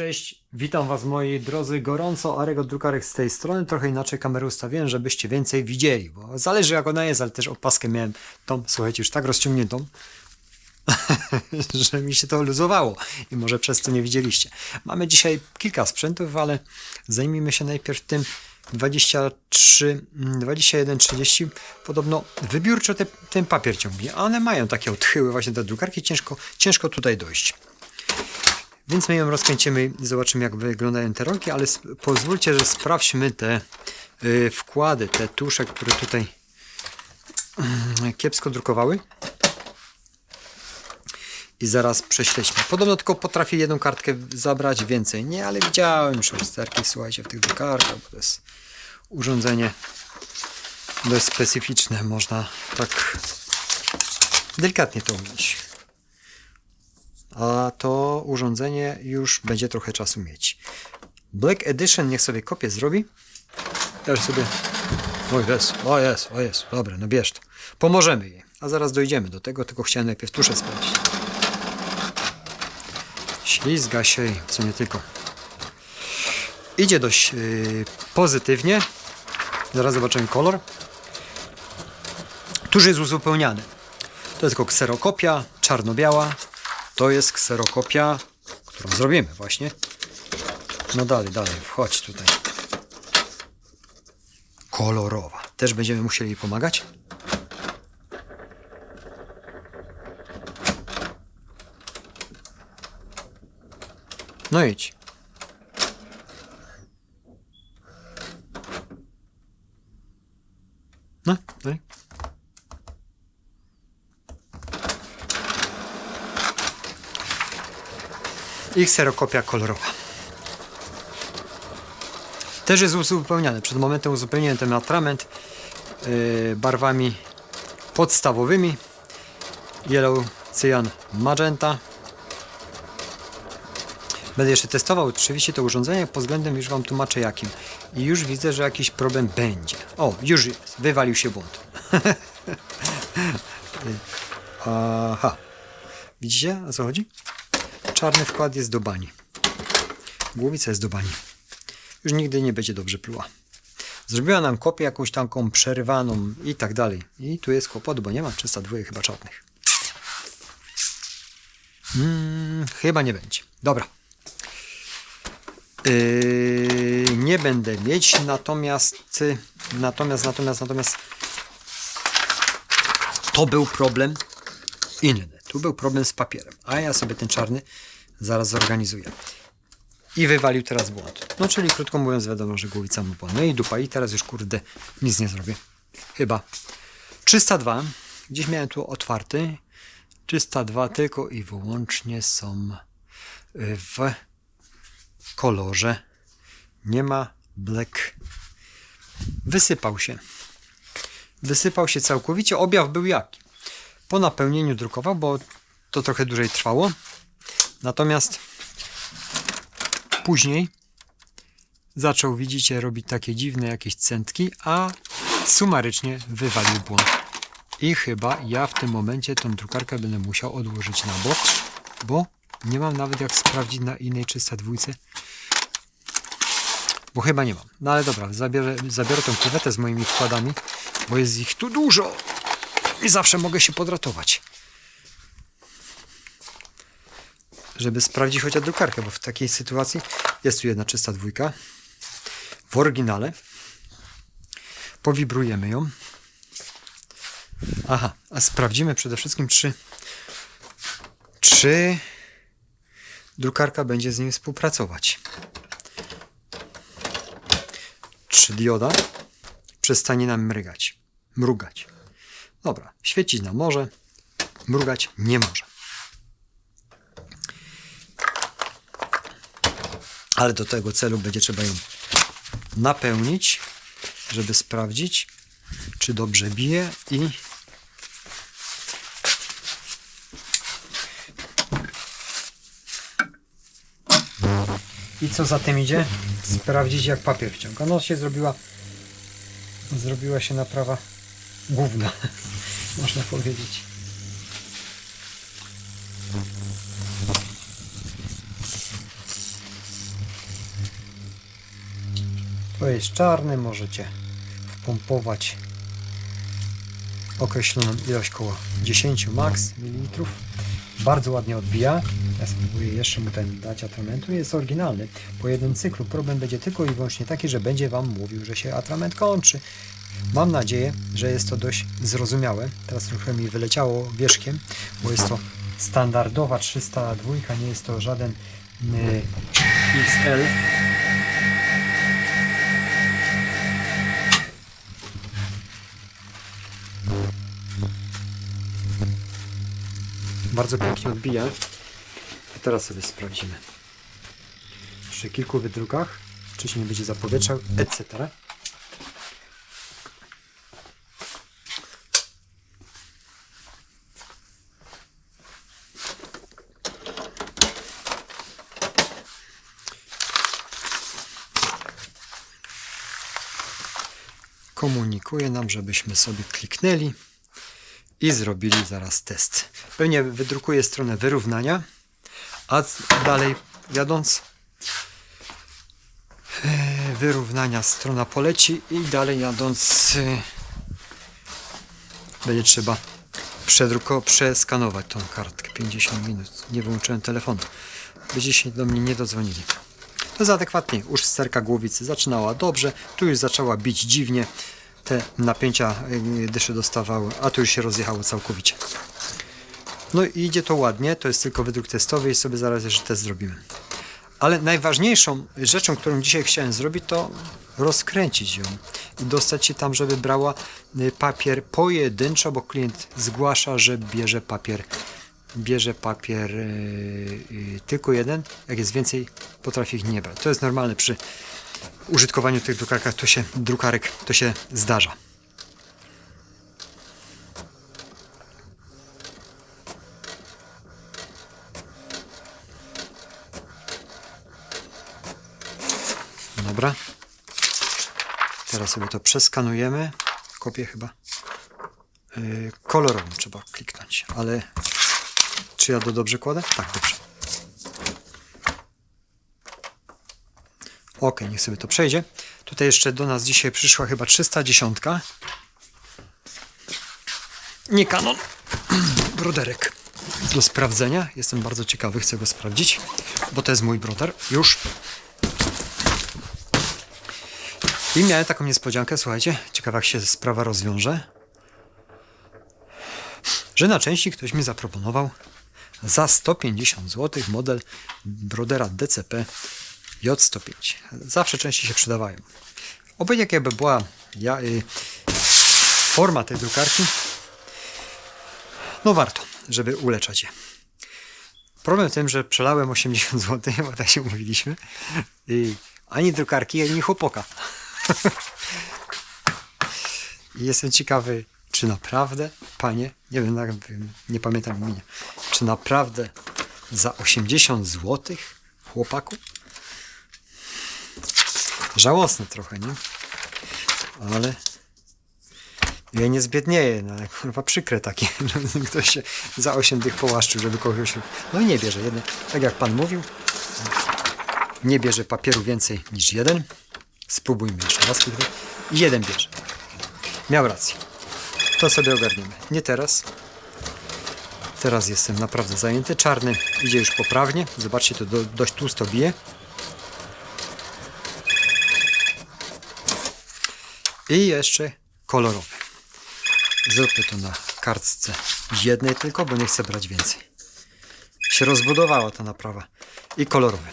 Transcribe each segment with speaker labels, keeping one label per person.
Speaker 1: Cześć, witam Was moi drodzy gorąco, Arek od drukarek z tej strony. Trochę inaczej kamerę ustawiłem, żebyście więcej widzieli, bo zależy jak ona jest, ale też opaskę miałem tą, słuchajcie, już tak rozciągniętą, że mi się to luzowało i może przez to nie widzieliście. Mamy dzisiaj kilka sprzętów, ale zajmijmy się najpierw tym 23, mm, 2130. Podobno wybiórczo te, ten papier ciągnie, one mają takie odchyły właśnie te drukarki, ciężko, ciężko tutaj dojść. Więc my ją rozkręcimy i zobaczymy jak wyglądają te rolki, ale pozwólcie, że sprawdźmy te y, wkłady, te tusze, które tutaj mm, kiepsko drukowały. I zaraz prześledźmy. Podobno tylko potrafię jedną kartkę zabrać, więcej nie, ale widziałem już usterki, słuchajcie, w tych drukarkach, bo to jest urządzenie dość specyficzne, można tak delikatnie to ująć a to urządzenie już będzie trochę czasu mieć. Black Edition niech sobie kopię zrobi. Też sobie. O jest, o jest, o jest. Dobra, no bierz to. Pomożemy jej. A zaraz dojdziemy do tego, tylko chciałem najpierw tuszę sprawdzić. Ślizga się, co nie tylko. Idzie dość yy, pozytywnie. Zaraz zobaczymy kolor. Tuż jest uzupełniany. To jest tylko kserokopia, czarno-biała. To jest kserokopia, którą zrobimy właśnie. No dalej, dalej, wchodź tutaj. Kolorowa. Też będziemy musieli pomagać? No idź. No, dalej. I kserokopia kolorowa. Też jest uzupełniany. Przed momentem uzupełniłem ten atrament yy, barwami podstawowymi. Yellow, Cyan, Magenta. Będę jeszcze testował oczywiście to urządzenie pod względem już Wam tłumaczę jakim. I już widzę, że jakiś problem będzie. O, już jest. Wywalił się błąd. Aha. Widzicie o co chodzi? Czarny wkład jest do bani. Głowica jest do bani. Już nigdy nie będzie dobrze pluła. Zrobiła nam kopię jakąś taką przerywaną i tak dalej. I tu jest kłopot, bo nie ma 302 chyba czarnych. Mm, chyba nie będzie. Dobra. Yy, nie będę mieć, natomiast natomiast, natomiast, natomiast to był problem inny. Tu był problem z papierem, a ja sobie ten czarny zaraz zorganizuję. I wywalił teraz błąd. No czyli krótko mówiąc wiadomo, że głowica mu była. No i dupa i teraz już kurde nic nie zrobię. Chyba. 302. Gdzieś miałem tu otwarty. 302 tylko i wyłącznie są w kolorze. Nie ma black. Wysypał się. Wysypał się całkowicie. Objaw był jaki? Po napełnieniu drukował, bo to trochę dłużej trwało. Natomiast później zaczął, widzicie, robić takie dziwne jakieś centki, a sumarycznie wywalił błąd. I chyba ja w tym momencie tą drukarkę będę musiał odłożyć na bok, bo nie mam nawet jak sprawdzić na innej 302. Bo chyba nie mam. No ale dobra, zabiorę, zabiorę tą kuwetę z moimi wkładami, bo jest ich tu dużo i zawsze mogę się podratować. Żeby sprawdzić chociaż drukarkę, bo w takiej sytuacji jest tu jedna czysta dwójka w oryginale. Powibrujemy ją. Aha, a sprawdzimy przede wszystkim, czy, czy drukarka będzie z nim współpracować. Czy dioda przestanie nam mrygać, mrugać. Dobra, świecić nam może, mrugać nie może. Ale do tego celu będzie trzeba ją napełnić, żeby sprawdzić, czy dobrze bije i I co za tym idzie? Sprawdzić jak papier wciąga. No się zrobiła zrobiła się naprawa główna, można powiedzieć. To jest czarny, możecie wpompować określoną ilość koło 10 max mililitrów. Bardzo ładnie odbija. Ja spróbuję jeszcze mu ten dać atramentu. Jest oryginalny. Po jednym cyklu problem będzie tylko i wyłącznie taki, że będzie Wam mówił, że się atrament kończy. Mam nadzieję, że jest to dość zrozumiałe. Teraz trochę mi wyleciało wierzchiem, bo jest to standardowa 302, nie jest to żaden y, XL. Bardzo pięknie odbija. Teraz sobie sprawdzimy. Przy kilku wydrukach, czy się nie będzie zapowietrzał, etc. Komunikuje nam, żebyśmy sobie kliknęli i zrobili zaraz test. Pewnie wydrukuję stronę wyrównania, a dalej jadąc e, wyrównania strona poleci i dalej jadąc e, będzie trzeba przedruko, przeskanować tą kartkę 50 minut. Nie wyłączyłem telefonu. Byście się do mnie nie dodzwonili. Jest adekwatnie. Uszsterka głowicy zaczynała dobrze, tu już zaczęła bić dziwnie. Te napięcia y, dyszy dostawały, a tu już się rozjechało całkowicie. No i idzie to ładnie, to jest tylko wydruk testowy i sobie zaraz jeszcze test zrobimy. Ale najważniejszą rzeczą, którą dzisiaj chciałem zrobić, to rozkręcić ją i dostać się tam, żeby brała y, papier pojedynczo, bo klient zgłasza, że bierze papier bierze papier y, y, tylko jeden, jak jest więcej, potrafi ich nie brać. To jest normalne przy użytkowaniu tych drukarkach, to się, drukarek, to się zdarza. Dobra. Teraz sobie to przeskanujemy. Kopię chyba. Yy, kolorową trzeba kliknąć, ale czy ja to dobrze kładę? Tak, dobrze. Ok, niech sobie to przejdzie. Tutaj jeszcze do nas dzisiaj przyszła chyba 310. Nie kanon. Broderek do sprawdzenia. Jestem bardzo ciekawy, chcę go sprawdzić, bo to jest mój broder. Już. I miałem taką niespodziankę, słuchajcie, ciekawa jak się sprawa rozwiąże, że na części ktoś mi zaproponował za 150 zł model Brodera DCP J105. Zawsze częściej się przydawają. Obojętnie jaka by była ja, y, forma tej drukarki, no warto, żeby uleczać je. Problem w tym, że przelałem 80 zł, bo tak się umówiliśmy. I ani drukarki, ani chłopoka. I jestem ciekawy, czy naprawdę, panie, nie wiem, nie pamiętam imienia, czy naprawdę za 80 zł chłopaku? Żałosne trochę, nie? Ale ja nie zbiednieję, no ale kurwa przykre takie, że ktoś się za 8 dych połaszczył, żeby kogoś... No i nie bierze jeden, tak jak pan mówił, nie bierze papieru więcej niż jeden. Spróbujmy jeszcze raz. I jeden bierze. Miał rację. To sobie ogarniemy. Nie teraz. Teraz jestem naprawdę zajęty. Czarny idzie już poprawnie. Zobaczcie, to do, dość tłusto bije. I jeszcze kolorowy. Zróbmy to na kartce jednej tylko, bo nie chcę brać więcej. Się rozbudowała ta naprawa. I kolorowy.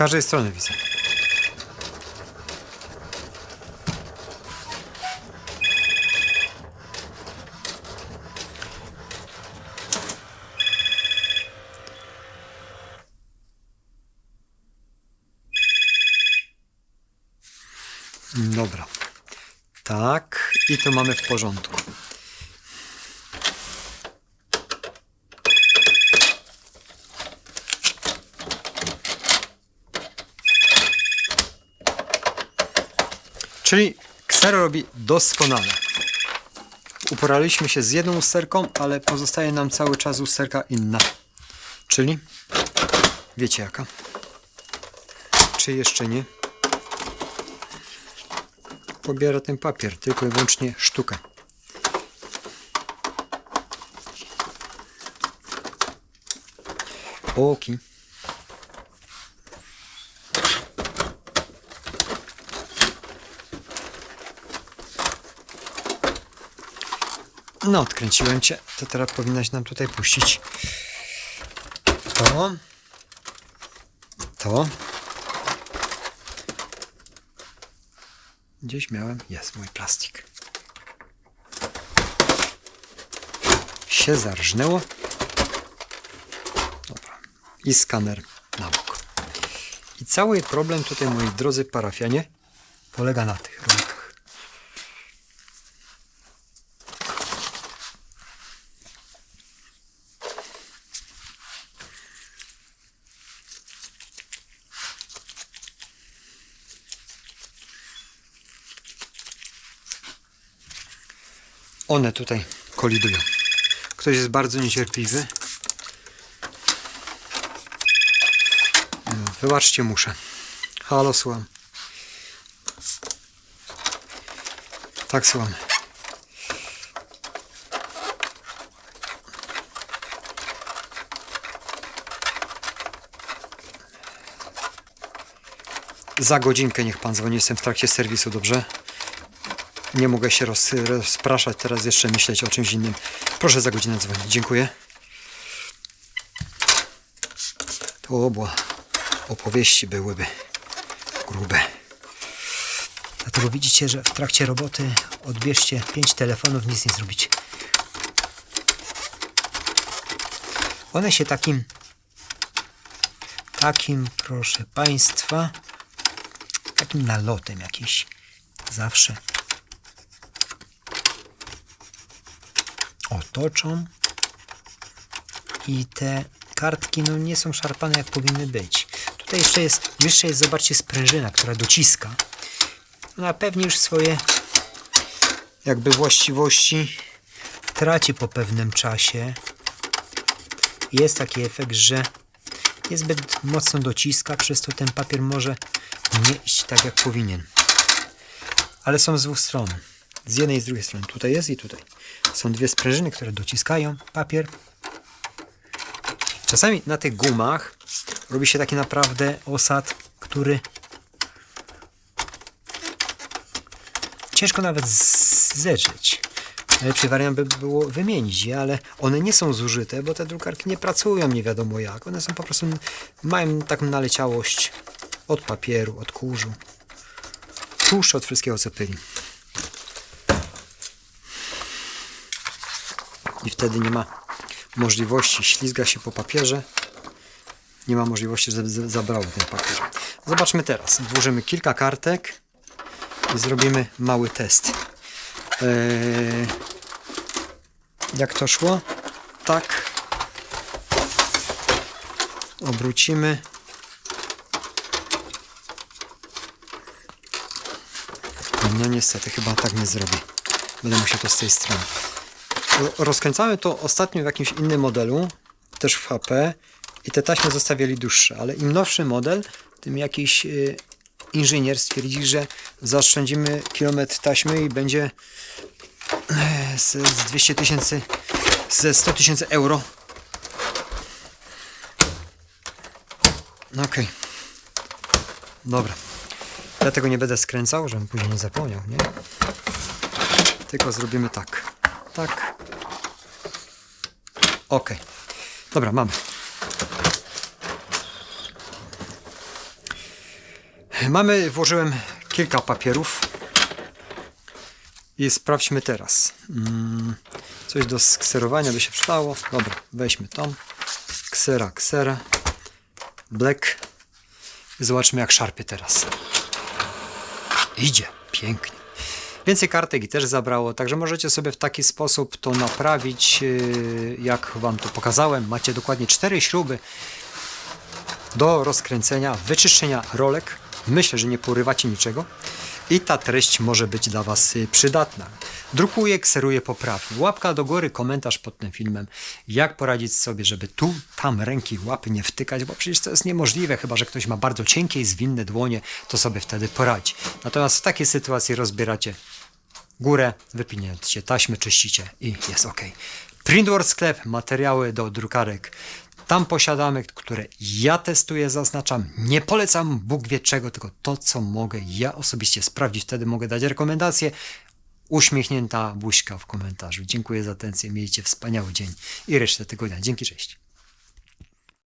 Speaker 1: Każdej strony widzę. Dobra. Tak, i to mamy w porządku. Czyli ksero robi doskonale. Uporaliśmy się z jedną usterką, ale pozostaje nam cały czas usterka inna. Czyli wiecie jaka? Czy jeszcze nie? Pobiera ten papier, tylko i wyłącznie sztukę. Oki. No, odkręciłem cię. To teraz powinnaś nam tutaj puścić. To. To. Gdzieś miałem. Jest mój plastik. Się zarżnęło. Dobra. I skaner na bok. I cały problem tutaj, moi drodzy parafianie, polega na tych. One tutaj kolidują. Ktoś jest bardzo niecierpliwy. Wybaczcie, muszę. Halo, słucham. Tak, słucham. Za godzinkę niech pan dzwoni, jestem w trakcie serwisu, dobrze? Nie mogę się roz, rozpraszać, teraz jeszcze myśleć o czymś innym. Proszę za godzinę dzwonić, dziękuję. To obła opowieści byłyby grube. Dlatego widzicie, że w trakcie roboty odbierzcie pięć telefonów, nic nie zrobicie. One się takim, takim, proszę Państwa, takim nalotem jakiś zawsze otoczą i te kartki no, nie są szarpane jak powinny być. Tutaj jeszcze jest, jeszcze jest, zobaczcie, sprężyna, która dociska. Ona pewnie już swoje jakby właściwości traci po pewnym czasie. Jest taki efekt, że niezbyt mocno dociska, przez to ten papier może nie iść tak jak powinien. Ale są z dwóch stron. Z jednej i z drugiej strony. Tutaj jest i tutaj. Są dwie sprężyny, które dociskają papier. Czasami na tych gumach robi się taki naprawdę osad, który ciężko nawet z- zetrzeć. Najlepszy wariant by było wymienić je, ale one nie są zużyte, bo te drukarki nie pracują nie wiadomo jak. One są po prostu, mają taką naleciałość od papieru, od kurzu. Tłuszcz od wszystkiego co pyli. I wtedy nie ma możliwości, ślizga się po papierze. Nie ma możliwości, żeby zabrało ten papier. Zobaczmy teraz. Włożymy kilka kartek i zrobimy mały test. Eee, jak to szło? Tak. Obrócimy. No niestety, chyba tak nie zrobię. Będę musiał to z tej strony. Ro- Rozkręcamy to ostatnio w jakimś innym modelu, też w HP i te taśmy zostawiali dłuższe, ale im nowszy model, tym jakiś y, inżynier stwierdzi, że zaoszczędzimy kilometr taśmy i będzie e, z, z 200 tysięcy, ze 100 tysięcy euro. No Okej. Dobra. Ja tego nie będę skręcał, żebym później nie zapomniał, nie? Tylko zrobimy tak. Tak. Ok. Dobra, mamy. Mamy, włożyłem kilka papierów i sprawdźmy teraz. Mm, coś do skserowania by się przydało. Dobra, weźmy tą. Ksera, ksera. Black. I zobaczmy jak szarpie teraz. Idzie. Pięknie. Więcej kartek i też zabrało, także możecie sobie w taki sposób to naprawić, yy, jak Wam to pokazałem. Macie dokładnie cztery śruby do rozkręcenia, wyczyszczenia rolek. Myślę, że nie porywacie niczego. i ta treść może być dla Was y, przydatna. Drukuję, kseruję poprawnie. Łapka do góry, komentarz pod tym filmem. Jak poradzić sobie, żeby tu, tam ręki, łapy nie wtykać, bo przecież to jest niemożliwe, chyba że ktoś ma bardzo cienkie i zwinne dłonie, to sobie wtedy poradzi. Natomiast w takiej sytuacji rozbieracie górę, wypiniecie taśmy, czyścicie i jest ok. Printworld sklep, materiały do drukarek. Tam posiadamy, które ja testuję, zaznaczam. Nie polecam Bóg wie czego, tylko to, co mogę ja osobiście sprawdzić. Wtedy mogę dać rekomendacje. Uśmiechnięta buźka w komentarzu. Dziękuję za atencję. Miejcie wspaniały dzień i resztę tygodnia. Dzięki, cześć.